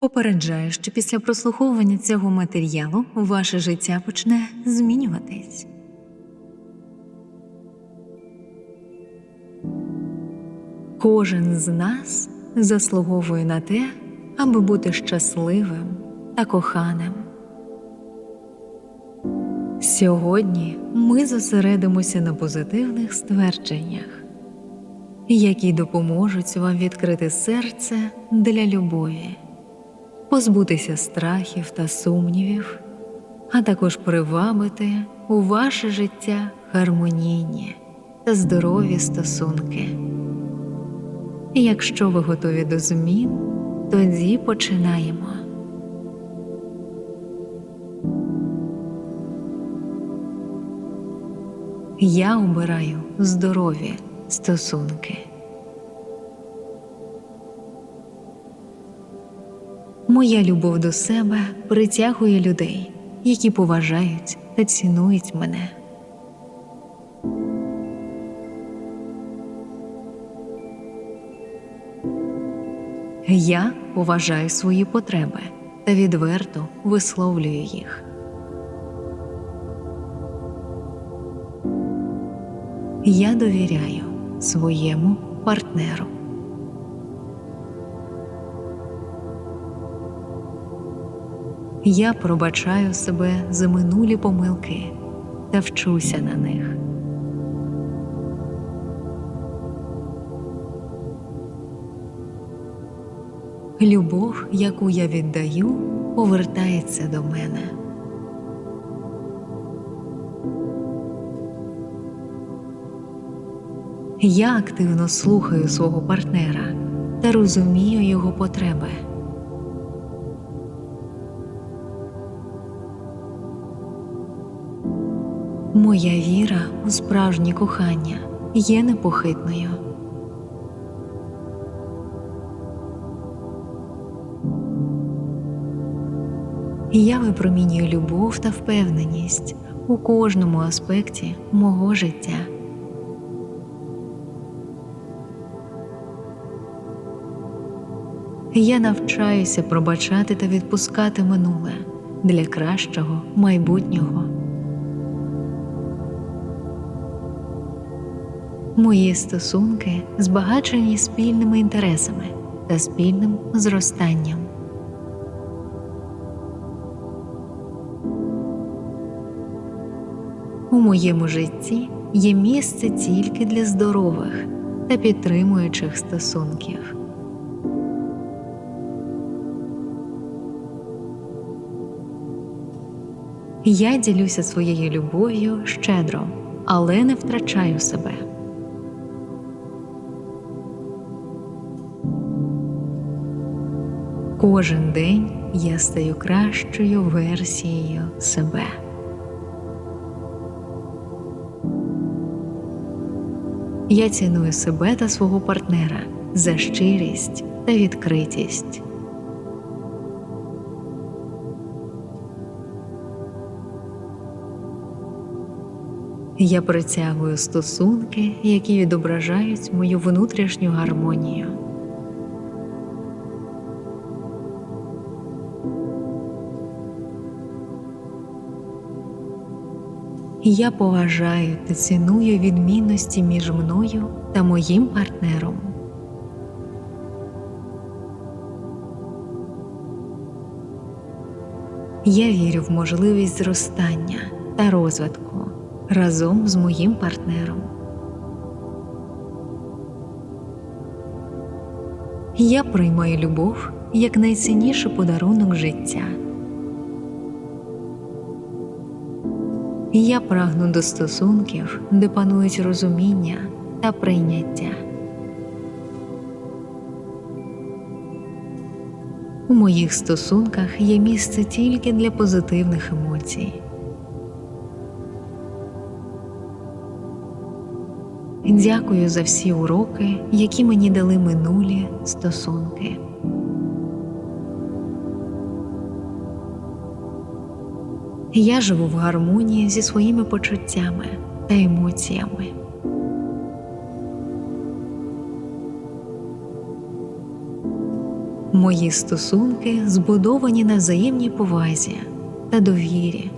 Попереджаю, що після прослуховування цього матеріалу ваше життя почне змінюватись. Кожен з нас заслуговує на те, аби бути щасливим та коханим. Сьогодні ми зосередимося на позитивних ствердженнях, які допоможуть вам відкрити серце для любові, позбутися страхів та сумнівів, а також привабити у ваше життя гармонійні та здорові стосунки. Якщо ви готові до змін, тоді починаємо. Я обираю здорові стосунки. Моя любов до себе притягує людей, які поважають та цінують мене. Я поважаю свої потреби та відверто висловлюю їх. Я довіряю своєму партнеру. Я пробачаю себе за минулі помилки та вчуся на них. Любов, яку я віддаю, повертається до мене. Я активно слухаю свого партнера та розумію його потреби. Моя віра у справжнє кохання є непохитною. Я випромінюю любов та впевненість у кожному аспекті мого життя. Я навчаюся пробачати та відпускати минуле для кращого майбутнього. Мої стосунки збагачені спільними інтересами та спільним зростанням. У моєму житті є місце тільки для здорових та підтримуючих стосунків. Я ділюся своєю любов'ю щедро, але не втрачаю себе. Кожен день я стаю кращою версією себе. Я ціную себе та свого партнера за щирість та відкритість. Я притягую стосунки, які відображають мою внутрішню гармонію. Я поважаю та ціную відмінності між мною та моїм партнером. Я вірю в можливість зростання та розвитку разом з моїм партнером. Я приймаю любов як найцінніший подарунок життя. Я прагну до стосунків, де панують розуміння та прийняття. У моїх стосунках є місце тільки для позитивних емоцій. Дякую за всі уроки, які мені дали минулі стосунки. Я живу в гармонії зі своїми почуттями та емоціями. Мої стосунки збудовані на взаємній повазі та довірі.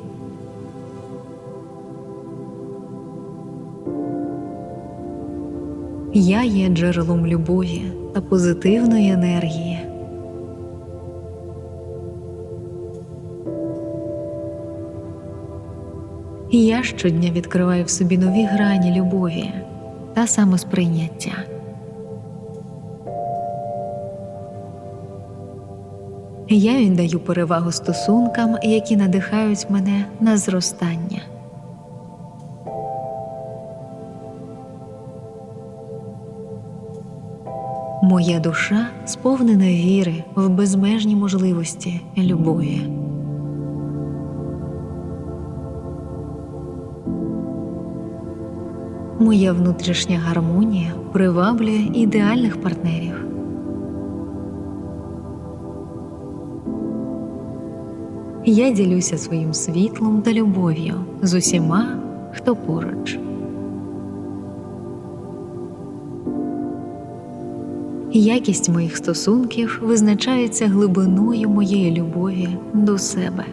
Я є джерелом любові та позитивної енергії. Я щодня відкриваю в собі нові грані любові та самосприйняття. Я віддаю перевагу стосункам, які надихають мене на зростання. Моя душа сповнена віри в безмежні можливості любові. Моя внутрішня гармонія приваблює ідеальних партнерів. Я ділюся своїм світлом та любов'ю з усіма, хто поруч. Якість моїх стосунків визначається глибиною моєї любові до себе.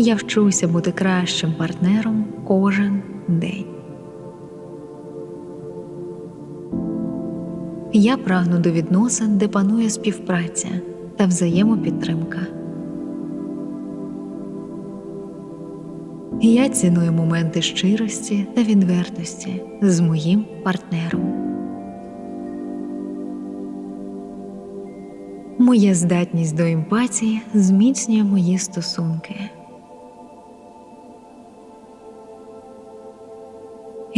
Я вчуся бути кращим партнером кожен день. Я прагну до відносин, де панує співпраця та взаємопідтримка. Я ціную моменти щирості та відвертості з моїм партнером. Моя здатність до емпатії зміцнює мої стосунки.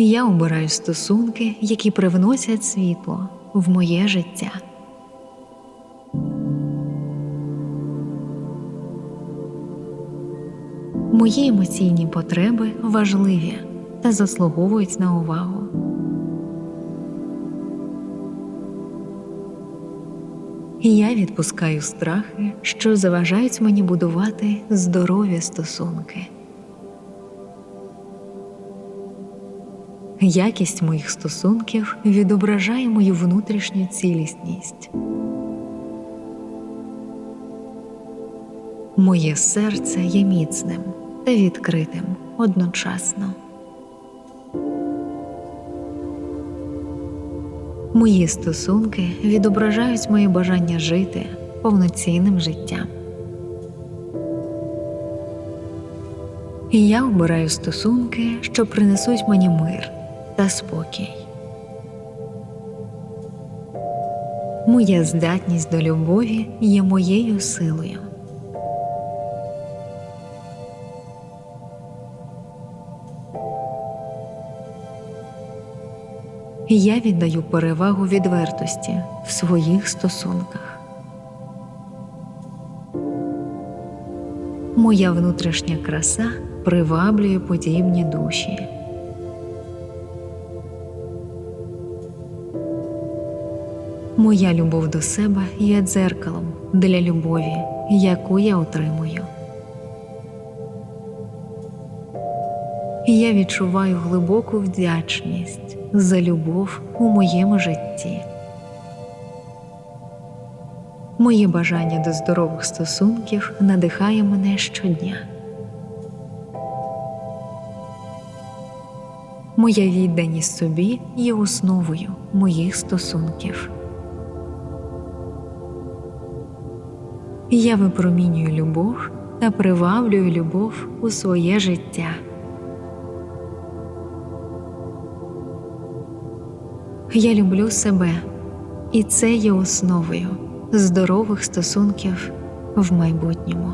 Я обираю стосунки, які привносять світло в моє життя. Мої емоційні потреби важливі та заслуговують на увагу. Я відпускаю страхи, що заважають мені будувати здорові стосунки. Якість моїх стосунків відображає мою внутрішню цілісність. Моє серце є міцним та відкритим одночасно. Мої стосунки відображають моє бажання жити повноцінним життям. І я обираю стосунки, що принесуть мені мир та спокій. Моя здатність до любові є моєю силою. Я віддаю перевагу відвертості в своїх стосунках. Моя внутрішня краса приваблює подібні душі. Моя любов до себе є дзеркалом для любові, яку я отримую. Я відчуваю глибоку вдячність за любов у моєму житті. Моє бажання до здорових стосунків надихає мене щодня. Моя відданість собі є основою моїх стосунків. Я випромінюю любов та приваблюю любов у своє життя. Я люблю себе, і це є основою здорових стосунків в майбутньому.